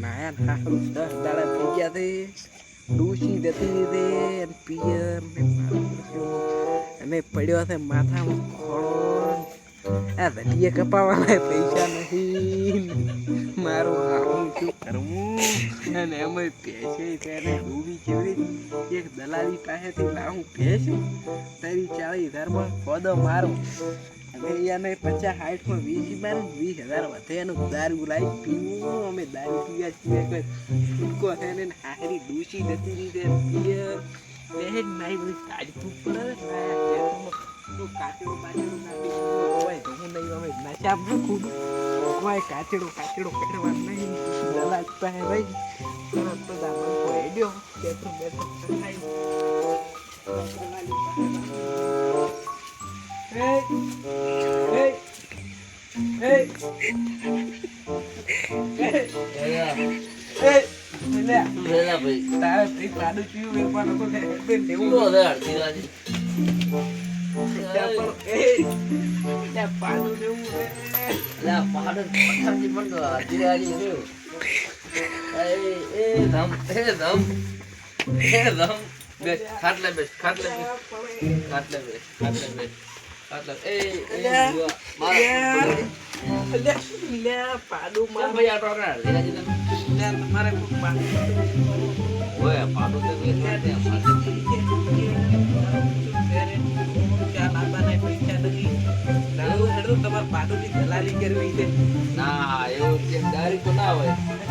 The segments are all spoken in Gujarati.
નાયા પડ્યો છે માથામાં ખોળો પૈસા નથી મારું કરવું અને એમાં પૈસે ત્યારે એક દલાલી પાસેથી લાવું ભેંસ તારી ચાલી ધર્મ ખોદો મારું હવે અમે પચાસ સાઠમાં વીસ મારે વીસ હજાર વધે એનું દારૂ લાવી પીવું. અમે દારૂ પીવા છીએ ફૂટકો છે ને હારી ડૂસી જતી રીતે પીએ. બે નાઈ બધી કાઢવું પડે કાચડો કાચડો હોય તો હું નહીં અમે નાચા ખૂબ. કોઈ કાચડો કાચડો કરવા નહીં. દલાલ પાસે ભાઈ તરત તો દામન કોઈ હેડ્યો બેઠો બેઠો ખાઈ દલાલી પાસે ખાટલે બેસ ખાટલે બેસ ખાટલે બેસ ખાટલે બેસ તમારે પાડું ના દે, અમારે. ના એવું દારી તો ના હોય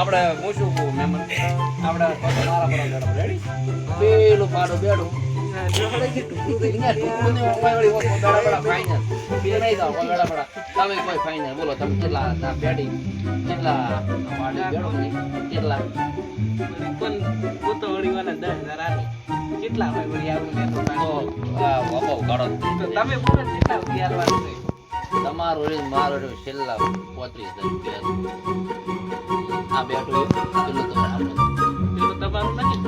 આપણે હું શું કહું મહેમાન. આપણે મારા પર રેડી. પેલું પાડો બેડો. બોલો તમે કેટલા બેડી? કેટલા કેટલા? કેટલા વળી આવું તમે બોલો કેટલા? તમારું રે મારો રે છેલ્લા પોત્રીસ હજાર રૂપિયા આ બેઠું પેલું તો પેલું તમારું નથી.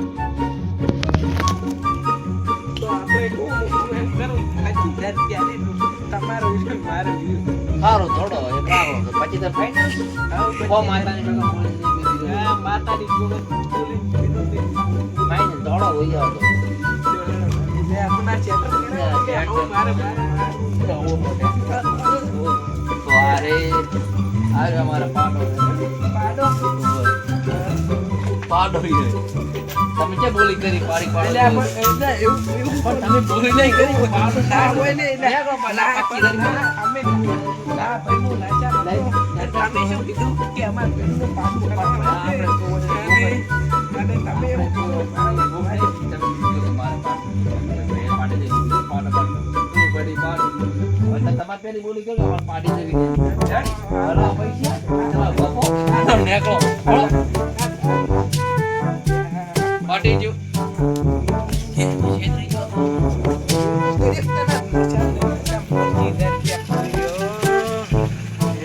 સારું થોડો એ પછી તો હા, માતાની થોડો મારે આરે અમારા પાડો પાડો. પાડો તમે કે બોલી કરી પાડી પાડી એટલે એવું એવું પણ તમે બોલી નહીં કરી પાડો ના હોય ને ના અમે ના ભાઈ હું નાચા તમે શું કીધું કે અમારે પેલું પાડું કરવાનું છે. અને- અને તમે એવું કહો, મારે તમારે પાડી દેવી પાડો પાડો પડી પાડો તમારે પેલી બોલી કરી પાડી દેવી